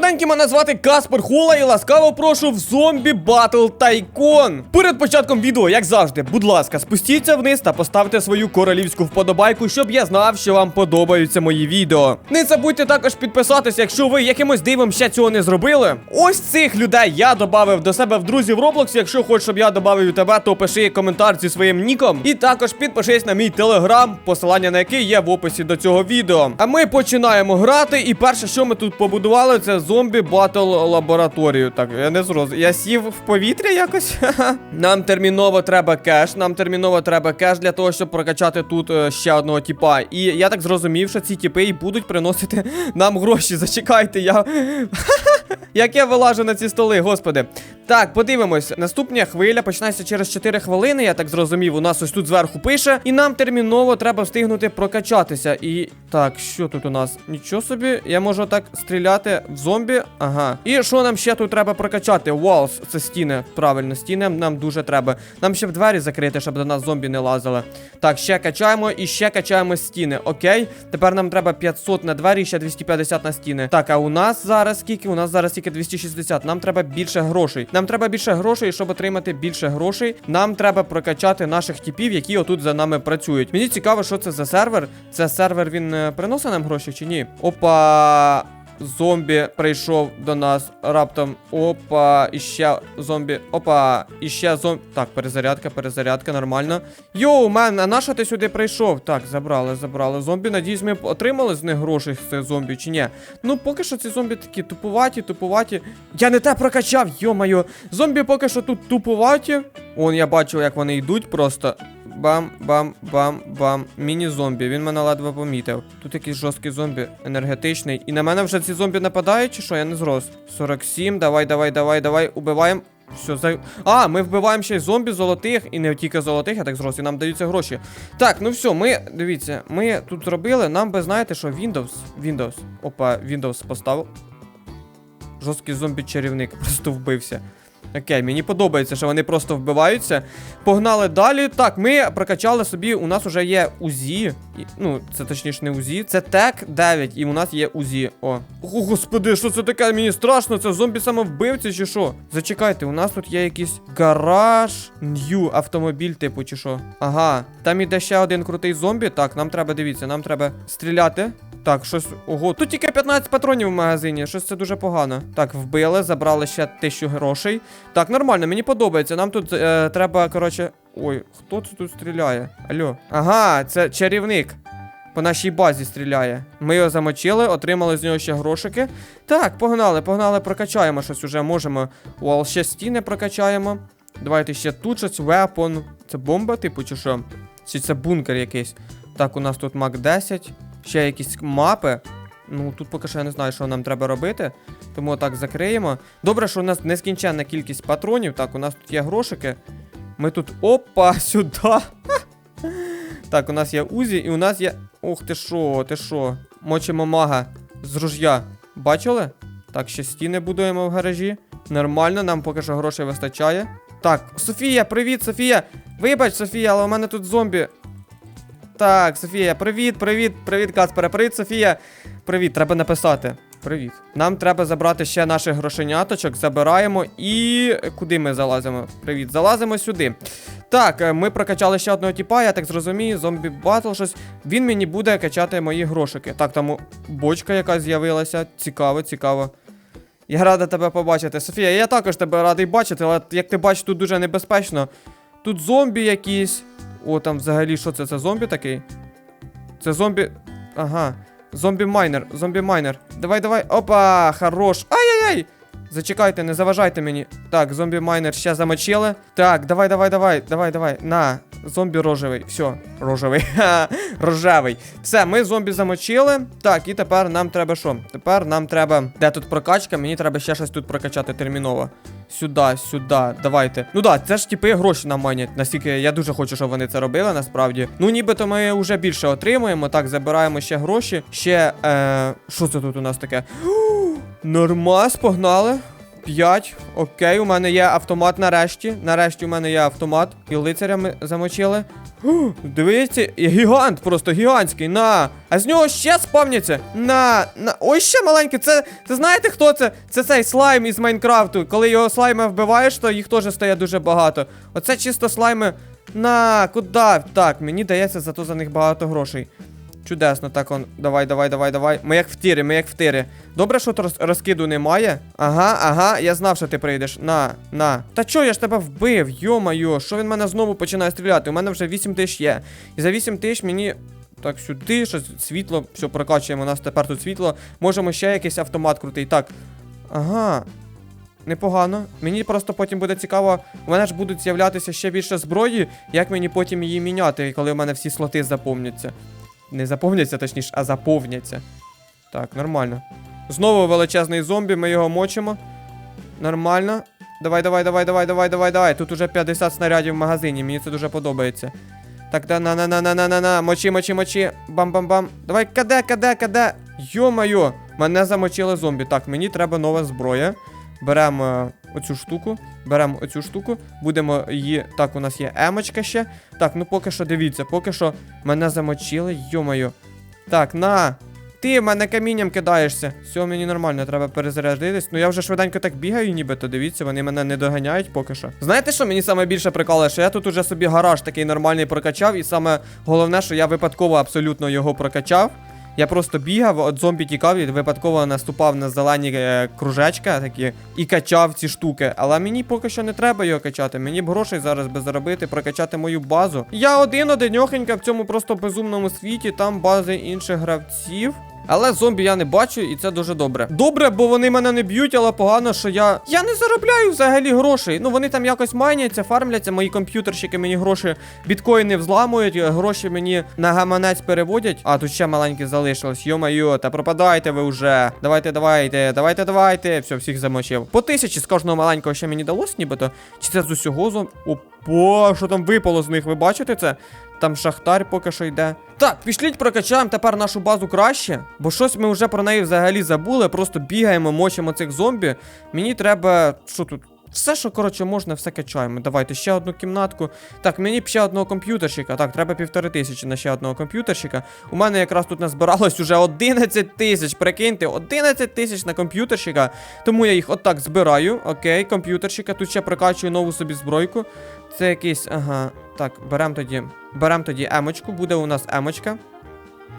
солоденькі, мене звати Каспер Хула і ласкаво прошу в зомбі Батл Тайкон. Перед початком відео, як завжди, будь ласка, спустіться вниз та поставте свою королівську вподобайку, щоб я знав, що вам подобаються мої відео. Не забудьте також підписатися, якщо ви якимось дивом ще цього не зробили. Ось цих людей я додав до себе в друзі в Роблоксі. Якщо хочеш, щоб я додав і тебе, то пиши коментар зі своїм ніком. І також підпишись на мій телеграм, посилання на який є в описі до цього відео. А ми починаємо грати. І перше, що ми тут побудували, це зомбі батл лабораторію. Так, я не зроз. Я сів в повітря якось. Нам терміново треба кеш. Нам терміново треба кеш для того, щоб прокачати тут е, ще одного тіпа. І я так зрозумів, що ці тіпи і будуть приносити нам гроші. Зачекайте, я. Як я вилажу на ці столи, господи. Так, подивимось. Наступна хвиля починається через 4 хвилини, я так зрозумів. У нас ось тут зверху пише. І нам терміново треба встигнути прокачатися. І так, що тут у нас? Нічого собі, я можу так стріляти в зомбі. Ага. І що нам ще тут треба прокачати? Walls, це стіни. Правильно, стіни нам дуже треба. Нам ще б двері закрити, щоб до нас зомбі не лазили. Так, ще качаємо і ще качаємо стіни. Окей. Тепер нам треба 500 на двері і ще 250 на стіни. Так, а у нас зараз скільки? У нас зараз тільки 260. Нам треба більше грошей. Нам треба більше грошей, щоб отримати більше грошей. Нам треба прокачати наших типів, які отут за нами працюють. Мені цікаво, що це за сервер. Це сервер він е, приносить нам гроші чи ні? Опа. Зомбі прийшов до нас раптом. Опа, іще зомбі. Опа, іще зомбі. Так, перезарядка, перезарядка, нормально. Йоу, мен, а на що ти сюди прийшов? Так, забрали, забрали. Зомбі. Надіюсь, ми отримали з них грошей з цих зомбі чи ні? Ну, поки що ці зомбі такі тупуваті, тупуваті. Я не те прокачав, йо-моє. Зомбі поки що тут тупуваті. Он я бачу, як вони йдуть просто. Бам, бам, бам, бам. Міні-зомбі. Він мене ледве помітив. Тут якийсь жорсткий зомбі, енергетичний. І на мене вже ці зомбі нападають, чи що? Я не зрос. 47, давай, давай, давай, давай. Убиваємо. Все, за... А, ми вбиваємо ще й зомбі золотих, і не тільки золотих, я так зрос, і нам даються гроші. Так, ну все, ми, дивіться, ми тут зробили, нам би знаєте, що Windows. Windows. Опа, Windows поставив. Жорсткий зомбі-чарівник просто вбився. Окей, мені подобається, що вони просто вбиваються. Погнали далі. Так, ми прокачали собі. У нас вже є УЗІ. Ну, це точніше не УЗІ. Це ТЕК 9, і у нас є УЗІ. О. О, господи, що це таке? Мені страшно. Це зомбі самовбивці чи що? Зачекайте, у нас тут є якийсь гараж. Нью автомобіль, типу, чи що. Ага. Там іде ще один крутий зомбі. Так, нам треба, дивіться, нам треба стріляти. Так, щось. Ого, тут тільки 15 патронів в магазині. Щось це дуже погано. Так, вбили, забрали ще тисячу грошей. Так, нормально, мені подобається. Нам тут е, треба, коротше. Ой, хто це тут стріляє? Алло. Ага, це чарівник. По нашій базі стріляє. Ми його замочили, отримали з нього ще грошики. Так, погнали, погнали, прокачаємо щось уже можемо. Уал, ще стіни прокачаємо. Давайте ще тут щось. Weapon. Це бомба, типу, чи що? Чи це бункер якийсь? Так, у нас тут Мак 10. Ще якісь мапи. Ну, тут поки що я не знаю, що нам треба робити. Тому так закриємо. Добре, що у нас нескінченна кількість патронів. Так, у нас тут є грошики. Ми тут. Опа, сюди. Так, у нас є Узі, і у нас є. Ух ти що, ти що? Мочимо мага з ружя. Бачили? Так, ще стіни будуємо в гаражі. Нормально, нам поки що грошей вистачає. Так, Софія, привіт, Софія! Вибач, Софія, але у мене тут зомбі. Так, Софія, привіт, привіт, привіт, Каспере, привіт, Софія. Привіт, треба написати. Привіт. Нам треба забрати ще наших грошеняточок, забираємо і. Куди ми залазимо? Привіт, залазимо сюди. Так, е, ми прокачали ще одного тіпа, я так зрозумію, зомбі батл щось. Він мені буде качати мої грошики. Так, там бочка якась з'явилася. Цікаво, цікаво. Я рада тебе побачити. Софія, я також тебе радий бачити, але як ти бачиш, тут дуже небезпечно. Тут зомбі якісь. О, там взагалі що це? Це зомбі такий? Це зомбі. Ага. Зомбі-майнер, зомбі-майнер. Давай, давай. Опа, хорош. Ай-яй-яй! Зачекайте, не заважайте мені. Так, зомбі-майнер ще замочили. Так, давай, давай, давай, давай, давай. На, зомбі рожевий. Все, рожевий. Ха, рожевий. Все, ми зомбі замочили. Так, і тепер нам треба що? Тепер нам треба. Де тут прокачка? Мені треба ще щось тут прокачати терміново. Сюди, сюди, давайте. Ну да, це ж типи гроші нам манять. Настільки я дуже хочу, щоб вони це робили, насправді. Ну, нібито ми вже більше отримуємо. Так, забираємо ще гроші. Ще. Е... Що це тут у нас таке? Нормас, погнали. 5. Окей, у мене є автомат нарешті. Нарешті у мене є автомат. І лицаря ми замочили. О, Дивіться, гігант, просто гігантський. На. А з нього ще спавняться. На. на. Ой, ще маленький. Це. Це знаєте хто це? Це цей слайм із Майнкрафту. Коли його слайми вбиваєш, то їх теж стає дуже багато. Оце чисто слайми. На, куди? Так, мені дається зато за них багато грошей. Чудесно, так он. Давай, давай, давай, давай. Ми як в тирі, ми як в тирі. Добре, що роз- розкиду немає. Ага, ага, я знав, що ти прийдеш. На, на. Та чо, я ж тебе вбив, йо-майо, що він мене знову починає стріляти? У мене вже 8 тисяч є. І за 8 тисяч мені. Так, сюди, щось світло, все прокачуємо, у нас тепер тут світло. Можемо ще якийсь автомат крутий. Так. Ага. Непогано. Мені просто потім буде цікаво. У мене ж будуть з'являтися ще більше зброї, як мені потім її міняти, коли у мене всі слоти заповняться. Не заповняться, точніше, а заповняться. Так, нормально. Знову величезний зомбі, ми його мочимо. Нормально. Давай, давай, давай, давай, давай, давай, давай. Тут уже 50 снарядів в магазині, мені це дуже подобається. Так, да, на, на, на, на, на, на, на. Мочи, мочи, мочи. Бам-бам-бам. Давай, каде, каде, каде. Йо-моє, мене замочили зомбі. Так, мені треба нова зброя. Беремо оцю штуку. Беремо оцю штуку. Будемо її. Так, у нас є емочка ще. Так, ну поки що дивіться, поки що мене замочили, йо-моє. Так, на. Ти в мене камінням кидаєшся. Все, мені нормально, треба перезарядитись. Ну я вже швиденько так бігаю, нібито дивіться, вони мене не доганяють поки що. Знаєте, що мені саме більше? Що я тут уже собі гараж такий нормальний прокачав, і саме головне, що я випадково абсолютно його прокачав. Я просто бігав, от зомбі тікав і випадково наступав на зелені е, кружечка такі і качав ці штуки. Але мені поки що не треба його качати. Мені б грошей зараз би заробити, прокачати мою базу. Я один одиньохенька в цьому просто безумному світі, там бази інших гравців. Але зомбі я не бачу, і це дуже добре. Добре, бо вони мене не б'ють, але погано, що я. Я не заробляю взагалі грошей. Ну вони там якось майняться, фармляться, мої комп'ютерщики мені гроші, біткоїни взламують, гроші мені на гаманець переводять. А тут ще маленькі залишилось. Йо-майо, та пропадайте ви вже. Давайте, давайте, давайте, давайте. Все, всіх замочив. По тисячі з кожного маленького ще мені далось, нібито. Чи це з усього зом. Опа, що там випало з них? Ви бачите це? Там шахтар поки що йде. Так, пішліть прокачаємо тепер нашу базу краще, бо щось ми вже про неї взагалі забули. Просто бігаємо, мочимо цих зомбі. Мені треба. Що тут? Все, що коротше можна, все качаємо. Давайте ще одну кімнатку. Так, мені б ще одного комп'ютерщика. Так, треба півтори тисячі на ще одного комп'ютерщика. У мене якраз тут назбиралось уже 11 тисяч. Прикиньте, 11 тисяч на комп'ютерщика. Тому я їх отак збираю. Окей, комп'ютерщика. Тут ще прокачую нову собі збройку. Це якийсь. Ага. Так, беремо тоді. Беремо тоді емочку. Буде у нас емочка.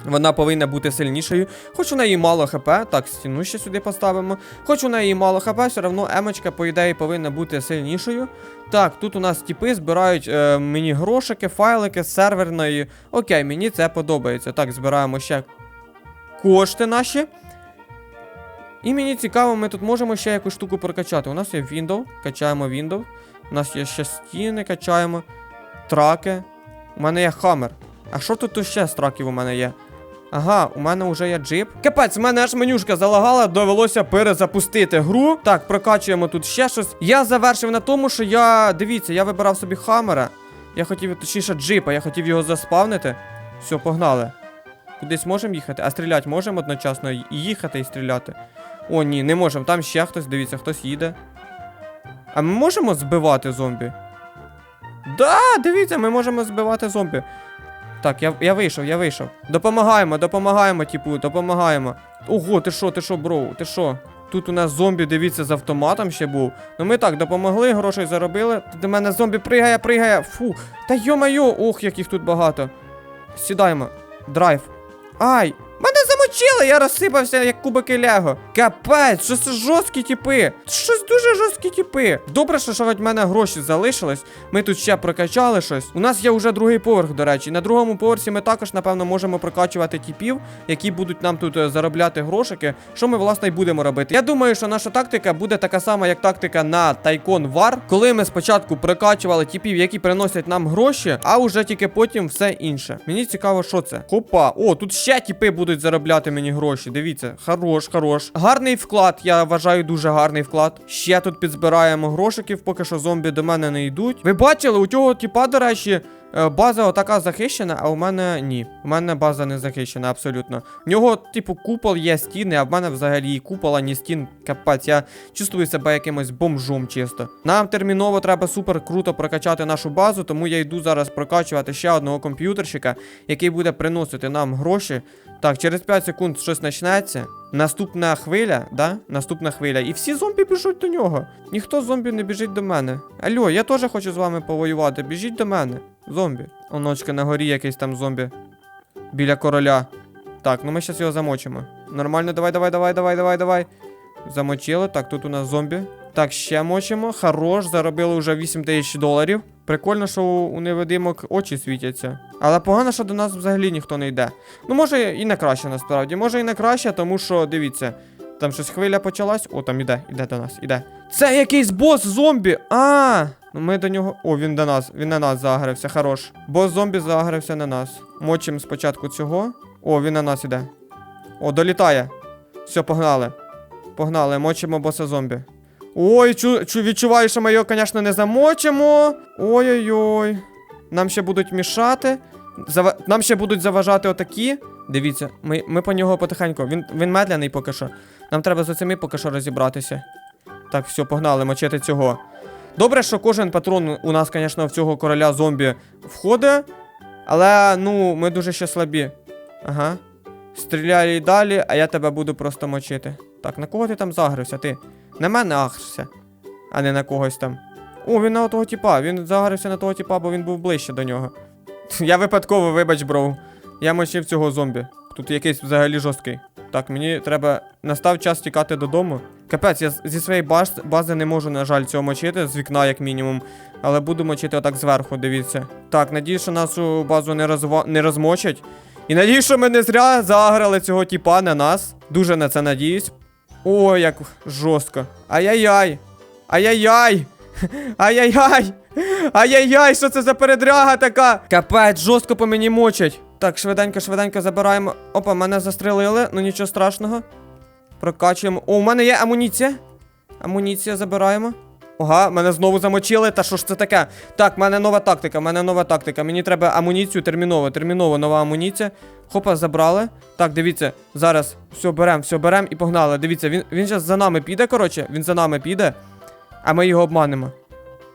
Вона повинна бути сильнішою. Хоч у неї мало хп, так, стіну ще сюди поставимо. Хоч у неї мало хп, все одно емочка, по ідеї, повинна бути сильнішою. Так, тут у нас тіпи збирають е, мені грошики, файлики з серверної. Окей, мені це подобається. Так, збираємо ще кошти наші. І мені цікаво, ми тут можемо ще якусь штуку прокачати. У нас є Windows, качаємо Windows. У нас є ще стіни, качаємо. Траки. У мене є хаммер. А що тут ще з траків у мене є? Ага, у мене вже є джип. Капець, в мене аж менюшка залагала, довелося перезапустити гру. Так, прокачуємо тут ще щось. Я завершив на тому, що я. Дивіться, я вибирав собі хаммера. Я хотів, точніше, джипа, я хотів його заспавнити. Все, погнали. Кудись можемо їхати? А стріляти можемо одночасно і їхати і стріляти. О, ні, не можемо. Там ще хтось, дивіться, хтось їде. А ми можемо збивати зомбі? Да, дивіться, ми можемо збивати зомбі. Так, я, я вийшов, я вийшов. Допомагаємо, допомагаємо, типу, допомагаємо. Ого, ти що, ти що, броу, ти що? Тут у нас зомбі, дивіться, з автоматом ще був. Ну ми так допомогли, грошей заробили. До мене зомбі пригає, пригає. Фу. Та йо-майо, ох, яких тут багато. Сідаємо. Драйв. Ай! Мене я розсипався, як кубики Лего. Капець, що це жорсткі тіпи. Щось дуже жорсткі тіпи. Добре, що хоч в мене гроші залишились. Ми тут ще прокачали щось. У нас є вже другий поверх, до речі. На другому поверсі ми також, напевно, можемо прокачувати тіпів, які будуть нам тут е, заробляти грошики. Що ми, власне, й будемо робити. Я думаю, що наша тактика буде така сама, як тактика на Tycoon War, коли ми спочатку прокачували тіпів, які приносять нам гроші, а вже тільки потім все інше. Мені цікаво, що це. Хопа, о, тут ще тіпи будуть заробляти мені гроші. Дивіться, хорош, хорош. Гарний вклад, я вважаю, дуже гарний вклад. Ще тут підзбираємо грошиків, поки що зомбі до мене не йдуть. Ви бачили, у цього тіпа, до речі. Е, база отака захищена, а у мене ні. У мене база не захищена абсолютно. В нього, типу, купол є стіни, а в мене взагалі і купола, ні стін. Капець, я чувствую себе якимось бомжом чисто. Нам терміново треба супер круто прокачати нашу базу, тому я йду зараз прокачувати ще одного комп'ютерщика, який буде приносити нам гроші. Так, через 5 секунд щось почнеться. Наступна хвиля, да? Наступна хвиля. І всі зомбі біжуть до нього. Ніхто з зомбі не біжить до мене. Алло, я теж хочу з вами повоювати. Біжіть до мене. Зомбі. Оночка на горі якийсь там зомбі. Біля короля. Так, ну ми зараз його замочимо. Нормально, давай, давай, давай, давай, давай, давай. Замочили. Так, тут у нас зомбі. Так, ще мочимо. Хорош, заробили вже 8 тисяч доларів. Прикольно, що у невидимок очі світяться. Але погано, що до нас взагалі ніхто не йде. Ну, може, і не краще насправді. Може і не краще, тому що, дивіться, там щось хвиля почалась. О, там іде, іде до нас, іде. Це якийсь бос зомбі! А! Ну ми до нього. О, він до нас, він на нас загрився, хорош. Бос зомбі загрився на нас. Мочимо спочатку цього. О, він на нас іде. О, долітає. Все, погнали. Погнали, мочимо боса зомбі. Ой, чу, чу, відчуваю, що ми його, звісно, не замочимо. Ой-ой-ой. Нам ще будуть мішати. Зава... Нам ще будуть заважати отакі. Дивіться, ми, ми по нього потихеньку. Він, він медленний поки що. Нам треба за цими поки що розібратися. Так, все, погнали, мочити цього. Добре, що кожен патрон у нас, звісно, в цього короля зомбі входить. Але, ну, ми дуже ще слабі. Ага. Стріляй далі, а я тебе буду просто мочити. Так, на кого ти там загрився, ти? На мене ахшся, а не на когось там. О, він на того тіпа. Він загрився на того тіпа, бо він був ближче до нього. Я випадково, вибач, бро. Я мочив цього зомбі. Тут якийсь взагалі жорсткий. Так, мені треба. Настав час тікати додому. Капець, я зі своєї баз... бази не можу, на жаль, цього мочити, з вікна, як мінімум. Але буду мочити отак зверху, дивіться. Так, надіюсь, що нашу базу не, розва... не розмочать. І надіюсь, що ми не зря заграли цього тіпа на нас. Дуже на це надіюсь. Ой, як жорстко. Ай-яй-яй. Ай-яй-яй. Ай-яй-яй. Ай-яй-яй, що це за передряга така? Капець, жорстко по мені мочать. Так, швиденько, швиденько забираємо. Опа, мене застрелили, ну нічого страшного. Прокачуємо. О, у мене є амуніція. Амуніція забираємо. Ага, мене знову замочили. Та що ж це таке? Так, в мене нова тактика, в мене нова тактика. Мені треба амуніцію терміново, терміново нова амуніція. Хопа, забрали. Так, дивіться, зараз все берем, все берем і погнали. Дивіться, він, він зараз за нами піде, коротше, він за нами піде, а ми його обманемо.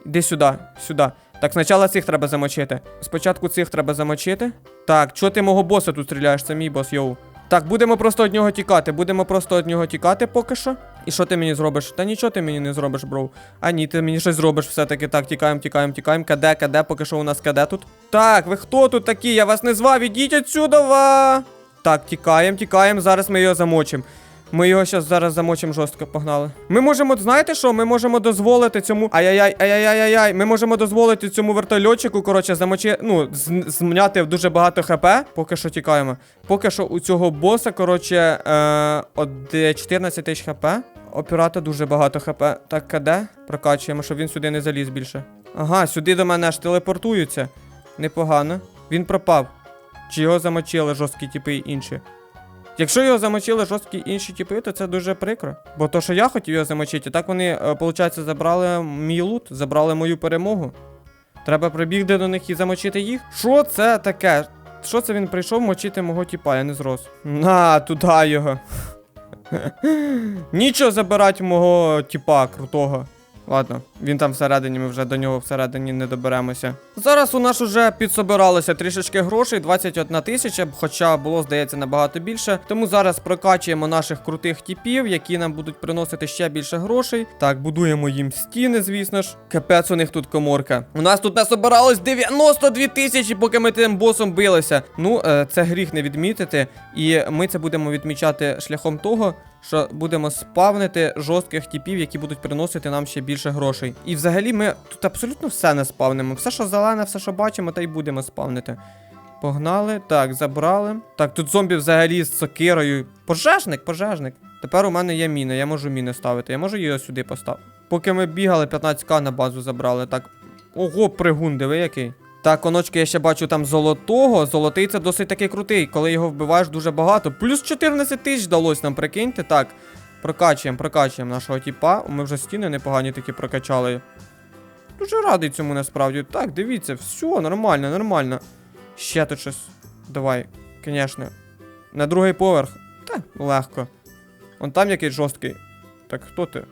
Іди сюди, сюди. Так, спочатку цих треба замочити. Спочатку цих треба замочити. Так, чого ти мого боса тут стріляєш? Це мій бос, йоу. Так, будемо просто від нього тікати. Будемо просто від нього тікати поки що. І що ти мені зробиш? Та нічого ти мені не зробиш, бро. А ні, ти мені щось зробиш все-таки. Так, тікаємо, тікаємо, тікаємо. Каде, каде, поки що у нас каде тут. Так, ви хто тут такі? Я вас не звав, ідіть отсюда. Так, тікаємо, тікаємо. Зараз ми його замочимо. Ми його зараз зараз замочимо жорстко, погнали. Ми можемо, знаєте що? Ми можемо дозволити цьому. Ай-яй-яй, ай-яй-яй-яй. Ми можемо дозволити цьому вертольотчику, коротше, замочи. Ну, зняти дуже багато хп. Поки що тікаємо. Поки що у цього боса, коротше, е, от 14 тисяч хп. Опірата дуже багато хп. Так, КД? Прокачуємо, щоб він сюди не заліз більше. Ага, сюди до мене аж телепортуються. Непогано. Він пропав. Чи його замочили жорсткі типи і інші? Якщо його замочили жорсткі інші типи, то це дуже прикро. Бо то, що я хотів його замочити, так вони, виходить, забрали мій лут, забрали мою перемогу. Треба прибігти до них і замочити їх. Що це таке? Що це він прийшов мочити мого тіпа, я не зрос. На, туди його. Нічого забирати мого тіпа крутого. Ладно, він там всередині, ми вже до нього всередині не доберемося. Зараз у нас уже підсобиралося трішечки грошей, 21 тисяча, хоча було, здається, набагато більше. Тому зараз прокачуємо наших крутих тіпів, які нам будуть приносити ще більше грошей. Так, будуємо їм стіни, звісно ж. Капець у них тут коморка. У нас тут насобиралось 92 тисячі, поки ми тим босом билися. Ну, е, це гріх не відмітити. І ми це будемо відмічати шляхом того, що будемо спавнити жорстких типів, які будуть приносити нам ще більше грошей. І взагалі ми тут абсолютно все не спавнимо. Все, що зелене, все, що бачимо, та й будемо спавнити. Погнали. Так, забрали. Так, тут зомбі взагалі з сокирою. Пожежник, пожежник. Тепер у мене є міна, я можу міни ставити. Я можу її сюди поставити. Поки ми бігали, 15к на базу забрали. Так. Ого, пригун, диви який. Так, коночки, я ще бачу там золотого. Золотий це досить таки крутий, коли його вбиваєш дуже багато. Плюс 14 тисяч вдалося нам, прикиньте. Так, прокачуємо, прокачуємо нашого тіпа. Ми вже стіни непогані такі прокачали. дуже радий цьому насправді. Так, дивіться, все, нормально, нормально. Ще тут щось. Давай, звісно. На другий поверх. Та, легко. Он там якийсь жорсткий. Так, хто ти?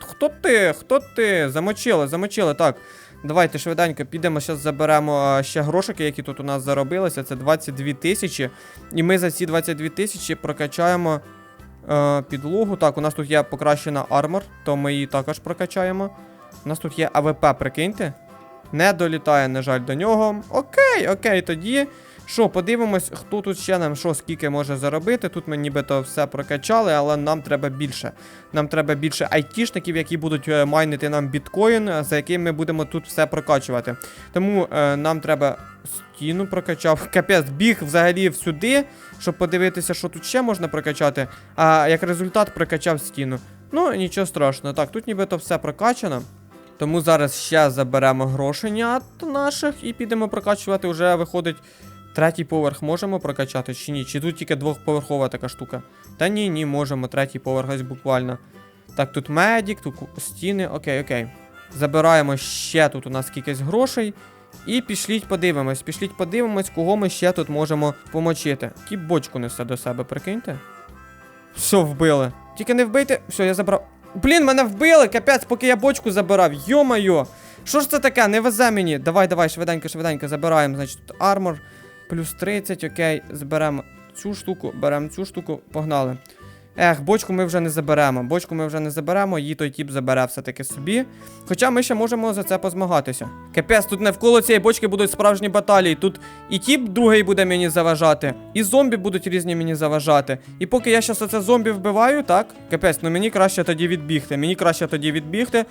Хто ти? Хто ти? Замочили, замочили. Так. Давайте швиденько підемо, зараз заберемо ще грошики, які тут у нас заробилися. Це 22 тисячі. І ми за ці 22 тисячі прокачаємо е, підлогу. Так, у нас тут є покращена армор, то ми її також прокачаємо. У нас тут є АВП, прикиньте. Не долітає, на жаль, до нього. Окей, окей, тоді. Що, подивимось, хто тут ще нам що, скільки може заробити. Тут ми нібито все прокачали, але нам треба більше. Нам треба більше айтішників, які будуть е, майнити нам біткоін, е, за яким ми будемо тут все прокачувати. Тому е, нам треба стіну прокачав. Капець, біг взагалі сюди, щоб подивитися, що тут ще можна прокачати. А як результат прокачав стіну. Ну, нічого страшного. Так, тут нібито все прокачано. Тому зараз ще заберемо грошенят наших і підемо прокачувати. Вже виходить третій поверх можемо прокачати чи ні? Чи тут тільки двохповерхова така штука? Та ні, ні, можемо, третій поверх ось буквально. Так, тут медік, тут стіни, окей, окей. Забираємо ще тут у нас кількись грошей. І пішліть подивимось, пішліть подивимось, кого ми ще тут можемо помочити. Ті бочку несе до себе, прикиньте. Все, вбили. Тільки не вбийте. Все, я забрав. Блін, мене вбили, капець, поки я бочку забирав. Йо-майо. Що ж це таке? Не везе мені. Давай, давай, швиденько, швиденько забираємо. Значить, тут армор. Плюс 30, окей. Зберемо цю штуку, беремо цю штуку, погнали. Ех, бочку ми вже не заберемо. Бочку ми вже не заберемо, її той тіп забере все-таки собі. Хоча ми ще можемо за це позмагатися. Капець, тут навколо цієї бочки будуть справжні баталії. Тут і тіп другий буде мені заважати, і зомбі будуть різні мені заважати. І поки я щас оце зомбі вбиваю, так? Капець, ну мені краще тоді відбігти. Мені краще тоді відбігти.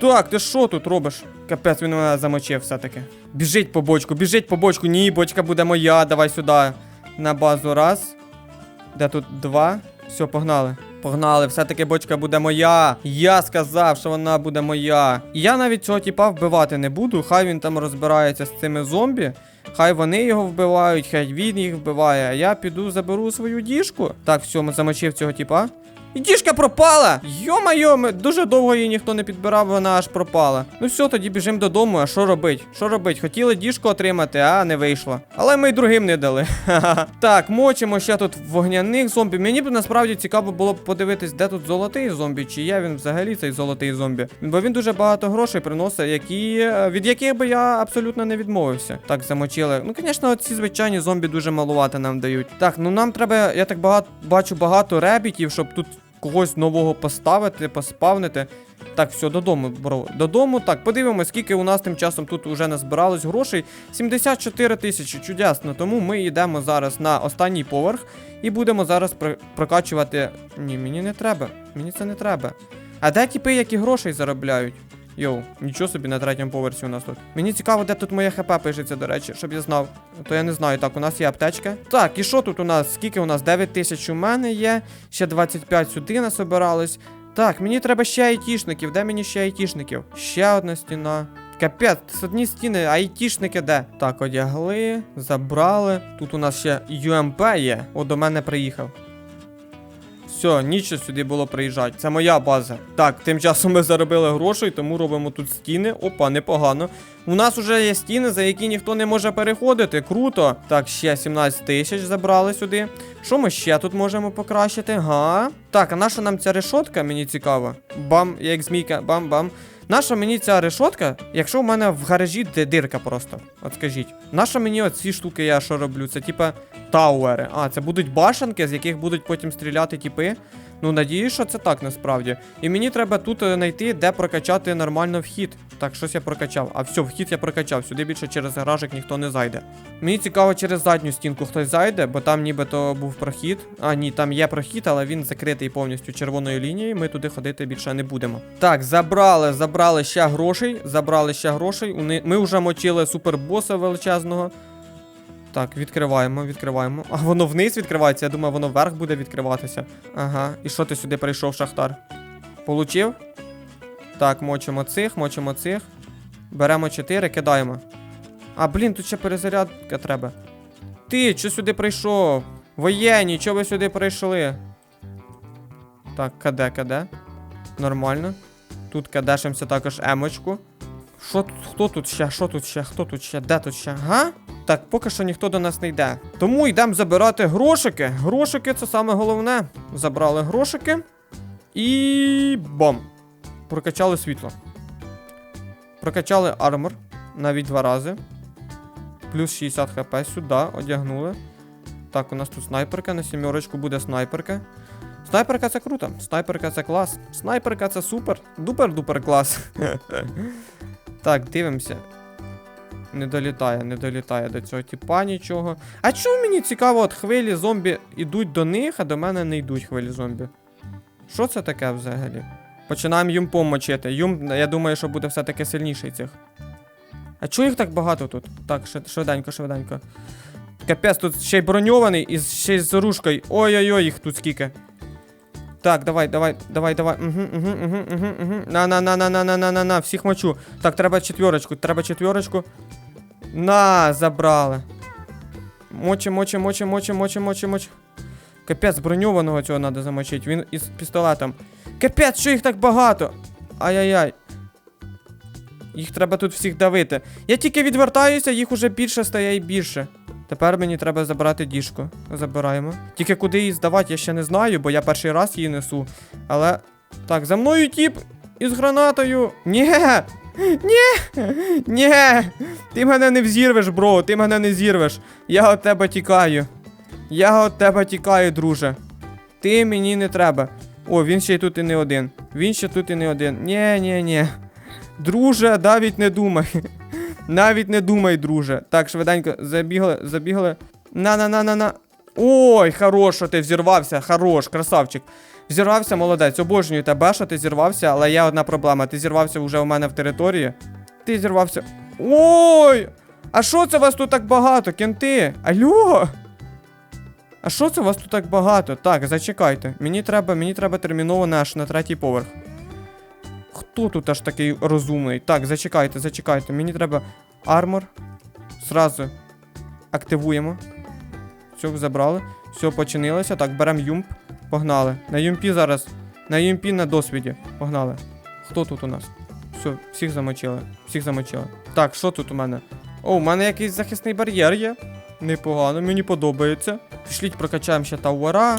Так, ти що тут робиш? Капець, він мене замочив все-таки. Біжить по бочку, біжить по бочку. Ні, бочка буде моя. Давай сюди. На базу раз. Де тут два? Все, погнали. Погнали, все-таки бочка буде моя. Я сказав, що вона буде моя. І я навіть цього тіпа вбивати не буду. Хай він там розбирається з цими зомбі. Хай вони його вбивають, хай він їх вбиває. А я піду заберу свою діжку. Так, все, замочив цього тіпа. І діжка пропала! Йо-майо, ми- дуже довго її ніхто не підбирав, вона аж пропала. Ну все, тоді біжимо додому, а що робить? Що робить? Хотіли діжку отримати, а не вийшло. Але ми й другим не дали. Так, мочимо ще тут вогняних зомбі. Мені б насправді цікаво було б подивитись, де тут золотий зомбі, чи є він взагалі цей золотий зомбі. Бо він дуже багато грошей приносить, які, е, від яких би я абсолютно не відмовився. Так, замочили. Ну, звісно, ці звичайні зомбі дуже малувати нам дають. Так, ну нам треба, я так багато бачу багато ребітів, щоб тут когось нового поставити, поспавнити. Так, все, додому, бро. Додому. Так, подивимось, скільки у нас тим часом тут вже назбиралось грошей. 74 тисячі, чудесно. Тому ми йдемо зараз на останній поверх і будемо зараз про- прокачувати. Ні, мені не треба. Мені це не треба. А де тіпи, які грошей заробляють? Йоу, нічого собі на третьому поверсі у нас тут. Мені цікаво, де тут моє хп пишеться, до речі, щоб я знав. То я не знаю. Так, у нас є аптечка. Так, і що тут у нас? Скільки у нас? 9 тисяч у мене є. Ще 25 сюди насобиралось. Так, мені треба ще айтішників. Де мені ще айтішників? Ще одна стіна. Капець, з одні стіни, айтішники де? Так, одягли, забрали. Тут у нас ще UMP є. О, до мене приїхав. Все, нічого сюди було приїжджати. Це моя база. Так, тим часом ми заробили грошей, тому робимо тут стіни. Опа, непогано. У нас вже є стіни, за які ніхто не може переходити. Круто. Так, ще 17 тисяч забрали сюди. Що ми ще тут можемо покращити? Га? Так, а наша нам ця решотка, мені цікаво. Бам, як змійка, бам-бам. Наша мені ця решотка, якщо в мене в гаражі дирка просто. От скажіть. Наша мені оці штуки я що роблю? Це типа тауери. А, це будуть башенки, з яких будуть потім стріляти тіпи. Ну, надіюсь, що це так насправді. І мені треба тут е, знайти, де прокачати нормально вхід. Так, щось я прокачав. А все, вхід я прокачав. Сюди більше через гаражик ніхто не зайде. Мені цікаво, через задню стінку хтось зайде, бо там нібито був прохід. А, ні, там є прохід, але він закритий повністю червоною лінією. Ми туди ходити більше не будемо. Так, забрали, забрали ще грошей. Забрали ще грошей. Ми вже мочили супербоса величезного. Так, відкриваємо, відкриваємо. А воно вниз відкривається. Я думаю, воно вверх буде відкриватися. Ага. І що ти сюди прийшов, шахтар? Получив? Так, мочимо цих, мочимо цих. Беремо 4, кидаємо. А, блін, тут ще перезарядка треба. Ти, що сюди прийшов? Воєнні, чого ви сюди прийшли? Так, КД, КД. Нормально. Тут кадешимося також емочку. Що тут? Хто тут ще? Що тут ще? Хто тут ще? Де тут ще? Га? Так, поки що ніхто до нас не йде. Тому йдемо забирати грошики. Грошики це саме головне. Забрали грошики. І. бом. Прокачали світло. Прокачали армор. Навіть два рази. Плюс 60 хп сюди, одягнули. Так, у нас тут снайперка, на сімерочку буде снайперка. Снайперка це круто. Снайперка це клас. Снайперка це супер. Дупер-дупер клас. так, дивимося. Не долітає, не долітає до цього тіпа нічого. А чому мені цікаво, от хвилі зомбі йдуть до них, а до мене не йдуть хвилі зомбі? Що це таке взагалі? Починаємо юмпом мочити. Юм, я думаю, що буде все-таки сильніший цих. А чого їх так багато тут? Так, швид- швиденько, швиденько. Капець, тут ще й броньований і ще й з оружкою. Ой-ой-ой, їх тут скільки. Так, давай, давай, давай, давай. Угу, угу, угу, угу, угу. На, на, на, на, на, на, на, на, на, всіх мочу. Так, треба четверочку, треба четверочку. На, забрали. Мочи, мочи, мочи, мочи, мочи, мочи, мочи. Капець, броньованого цього треба замочити. Він із пістолетом. Капець, що їх так багато? Ай-яй-яй. Їх треба тут всіх давити. Я тільки відвертаюся, їх уже більше стає і більше. Тепер мені треба забрати діжку. Забираємо. Тільки куди її здавати, я ще не знаю, бо я перший раз її несу. Але. Так, за мною тіп із гранатою. Ні! Ні! Ні! Ти мене не взірвеш, бро, ти мене не зірвеш. Я від тебе тікаю. Я від тебе тікаю, друже. Ти мені не треба. О, він ще й тут і не один. Він ще тут і не один. Ні, ні, ні. Друже, навіть не думай. Навіть не думай, друже. Так, швиденько, забігли, забігли. На-на-на-на-на. Ой, хорош, ти взірвався. Хорош, красавчик. Взірвався, молодець. Обожнюю тебе, що ти зірвався, але є одна проблема. Ти зірвався вже у мене в території. Ти зірвався. Ой! А що це вас тут так багато, кенти? Алло? А що це у вас тут так багато? Так, зачекайте. Мені треба, мені треба терміново наш на третій поверх. Хто тут аж такий розумний? Так, зачекайте, зачекайте. Мені треба армор. Зразу активуємо. Все, забрали. Все, починилося. Так, беремо юмп. Погнали. На юмпі зараз. На юмпі на досвіді. Погнали. Хто тут у нас? Все, всіх замочили. Всіх замочили. Так, що тут у мене? О, у мене якийсь захисний бар'єр є. Непогано, мені подобається. Пішліть, прокачаємо ще тауера.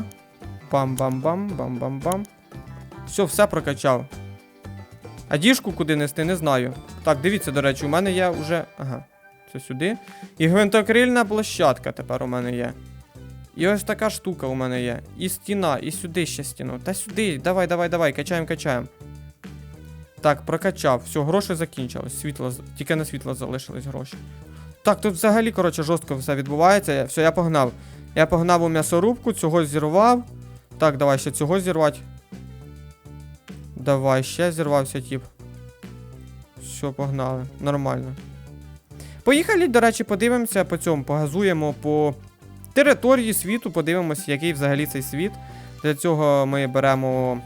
Бам-бам-бам, бам-бам-бам. Все, все прокачав. А діжку куди нести, не знаю. Так, дивіться, до речі, у мене є вже. Ага, це сюди. І гвинтокрильна площадка тепер у мене є. І ось така штука у мене є. І стіна, і сюди ще стіну. Та сюди, давай, давай, давай, качаємо, качаємо. Так, прокачав. Все, гроші закінчились. Світло, тільки на світло залишились гроші. Так, тут взагалі, коротше, жорстко все відбувається. Все, я погнав. Я погнав у м'ясорубку, цього зірвав. Так, давай ще цього зірвати. Давай, ще зірвався тип. Все, погнали. Нормально. Поїхали, до речі, подивимося по цьому, погазуємо по території світу, подивимося, який взагалі цей світ. Для цього ми беремо.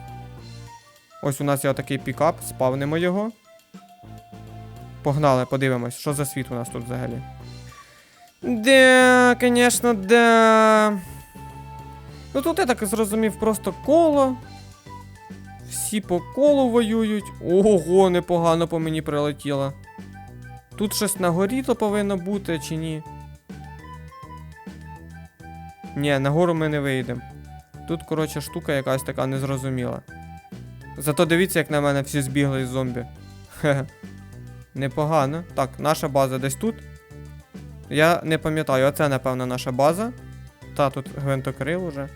Ось у нас є такий пікап, спавнимо його. Погнали, подивимось, що за світ у нас тут взагалі. Да, звісно, да. Ну тут я так зрозумів, просто коло. Всі по колу воюють. Ого, непогано по мені прилетіло. Тут щось на горі то повинно бути чи ні? Ні, нагору ми не вийдемо. Тут, коротше, штука якась така незрозуміла. Зато дивіться, як на мене всі збігли із зомбі. Хе. Непогано. Так, наша база десь тут. Я не пам'ятаю, оце, напевно, наша база. Та тут гвинтокрил уже.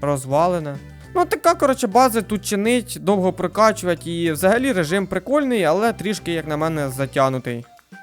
Розвалена. Ну, така, коротше, база тут чинить, довго прокачувати і взагалі режим прикольний, але трішки, як на мене, затягнутий.